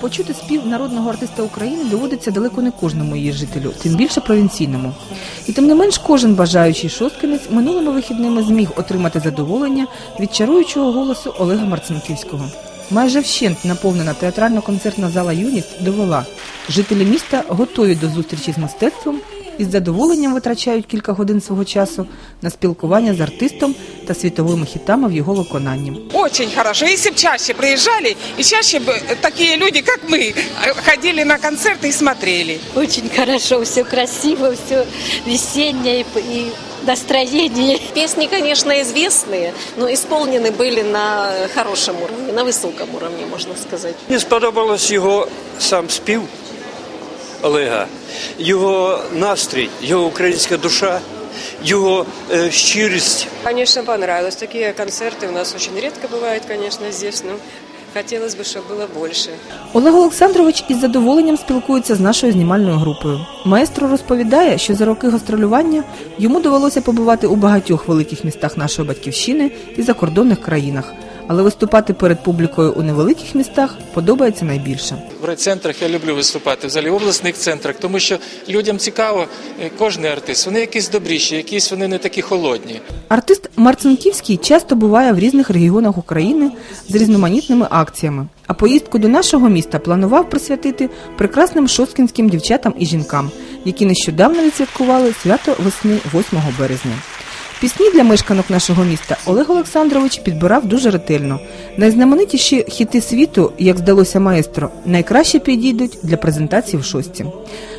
Почути спів народного артиста України доводиться далеко не кожному її жителю, тим більше провінційному. І тим не менш, кожен бажаючий шосткинець минулими вихідними зміг отримати задоволення від чаруючого голосу Олега Марцинківського. Майже вщент наповнена театрально-концертна зала Юність довела, жителі міста готові до зустрічі з мистецтвом і з задоволенням витрачають кілька годин свого часу на спілкування з артистом та світовими хітами в його виконанні. Очень хорошо. Если бы чаще приезжали, и чаще бы такие люди, как мы, ходили на концерты и смотрели. Очень хорошо, все красиво, все весеннее и настроение. Песни, конечно, известные, но исполнены были на хорошем уровне, на высоком уровне, можно сказать. Мені сподобалось його сам спів Олега, його настрій, його українська душа, його е, щирість. Конечно, понравилось. Такие концерты у нас очень редко бывают, конечно, здесь. Но хотелось бы, чтобы было больше. Олег Олександрович із задоволенням спілкується з нашою знімальною групою. Маестро розповідає, що за роки гастролювання йому довелося побувати у багатьох великих містах нашої батьківщини і закордонних країнах. Але виступати перед публікою у невеликих містах подобається найбільше. В райцентрах я люблю виступати, взагалі в обласних центрах, тому що людям цікаво, е, кожен артист, вони якісь добріші, якісь вони не такі холодні. Артист Марцинківський часто буває в різних регіонах України з різноманітними акціями. А поїздку до нашого міста планував присвятити прекрасним шосткінським дівчатам і жінкам, які нещодавно відсвяткували свято весни 8 березня. Пісні для мешканок нашого міста Олег Олександрович підбирав дуже ретельно. Найзнаменитіші хіти світу, як здалося маестро, найкраще підійдуть для презентації в шості.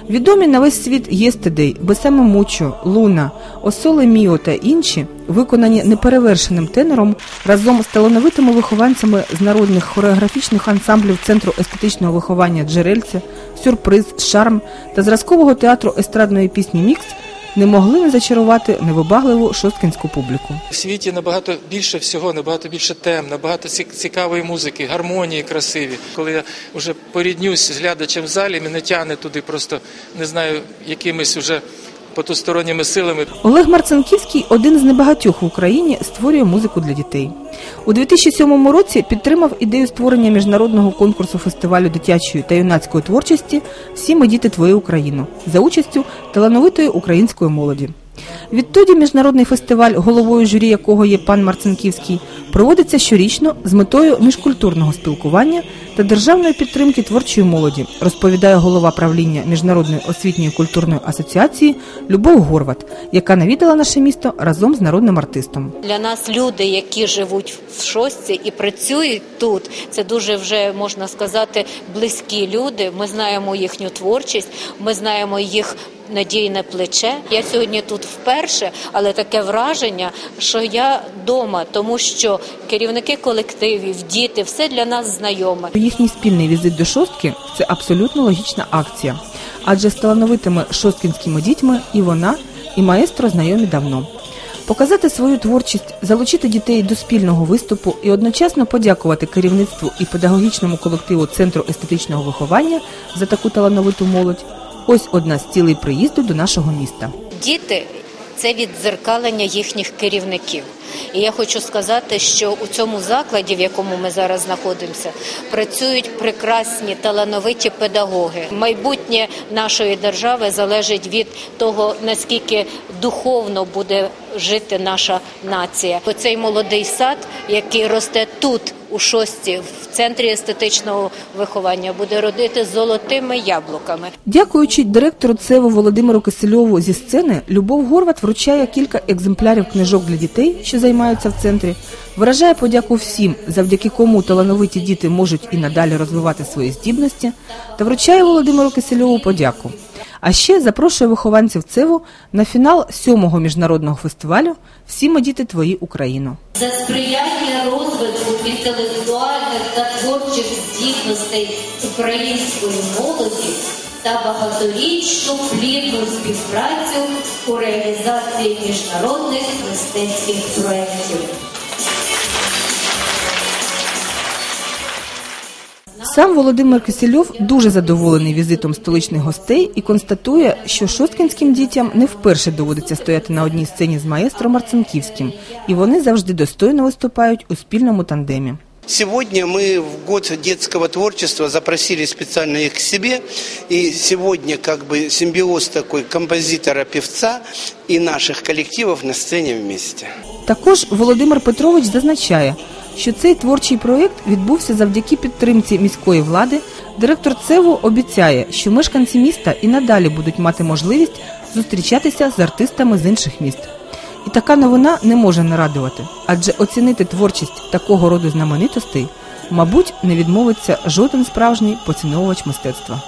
Відомі на весь світ «Єстедей», «Бесаме Мучо», «Луна», «Осоле Міо» та інші, виконані неперевершеним тенором разом з талановитими вихованцями з народних хореографічних ансамблів Центру естетичного виховання Джерельце, Сюрприз, Шарм та зразкового театру естрадної пісні Мікс не могли не зачарувати невибагливу шосткінську публіку. В світі набагато більше всього, набагато більше тем, набагато цікавої музики, гармонії красиві. Коли я вже поріднюсь з глядачем в залі, мене тягне туди просто не знаю, якимись уже потусторонніми силами. Олег Марцинківський один з небагатьох в Україні створює музику для дітей. У 2007 році підтримав ідею створення міжнародного конкурсу фестивалю дитячої та юнацької творчості Всі ми діти твою Україну за участю талановитої української молоді. Відтоді міжнародний фестиваль, головою журі якого є пан Марцинківський, проводиться щорічно з метою міжкультурного спілкування та державної підтримки творчої молоді, розповідає голова правління Міжнародної освітньої культурної асоціації Любов Горват, яка навідала наше місто разом з народним артистом. Для нас люди, які живуть в шостці і працюють тут, це дуже вже можна сказати близькі люди. Ми знаємо їхню творчість, ми знаємо їх. Надійне плече. Я сьогодні тут вперше, але таке враження, що я вдома, тому що керівники колективів, діти, все для нас знайоме. Їхній спільний візит до шостки це абсолютно логічна акція, адже з талановитими шосткінськими дітьми і вона, і маестро знайомі давно. Показати свою творчість, залучити дітей до спільного виступу і одночасно подякувати керівництву і педагогічному колективу Центру естетичного виховання за таку талановиту молодь. Ось одна з цілей приїзду до нашого міста. Діти це віддзеркалення їхніх керівників. І я хочу сказати, що у цьому закладі, в якому ми зараз знаходимося, працюють прекрасні талановиті педагоги. Майбутнє нашої держави залежить від того, наскільки духовно буде жити наша нація. Оцей молодий сад, який росте тут. У шості в центрі естетичного виховання буде родити золотими яблуками. Дякуючи директору ЦЕВу Володимиру Кисельову зі сцени, Любов Горват вручає кілька екземплярів книжок для дітей, що займаються в центрі, виражає подяку всім, завдяки кому талановиті діти можуть і надалі розвивати свої здібності, та вручає Володимиру Кисельову подяку. А ще запрошує вихованців ЦЕВу на фінал сьомого міжнародного фестивалю Всі ми діти твої Україно. за сприяння розвитку інтелектуальних та творчих здібностей української молоді та багаторічну плідну співпрацю у реалізації міжнародних мистецьких проєктів. Сам Володимир Кисельов дуже задоволений візитом столичних гостей і констатує, що шосткінським дітям не вперше доводиться стояти на одній сцені з маестро Марцинківським, і вони завжди достойно виступають у спільному тандемі. Сегодня мы в год детского творчества запросили специально их к себе. И сегодня как бы симбиоз такой композитора-певца и наших коллективов на сцене вместе. Також Володимир Петрович зазначає, що цей творчий проєкт відбувся завдяки підтримці міської влади. Директор ЦЕВу обіцяє, що мешканці міста і надалі будуть мати можливість зустрічатися з артистами з інших міст. І така новина не може не радувати, адже оцінити творчість такого роду знаменитостей, мабуть, не відмовиться жоден справжній поціновувач мистецтва.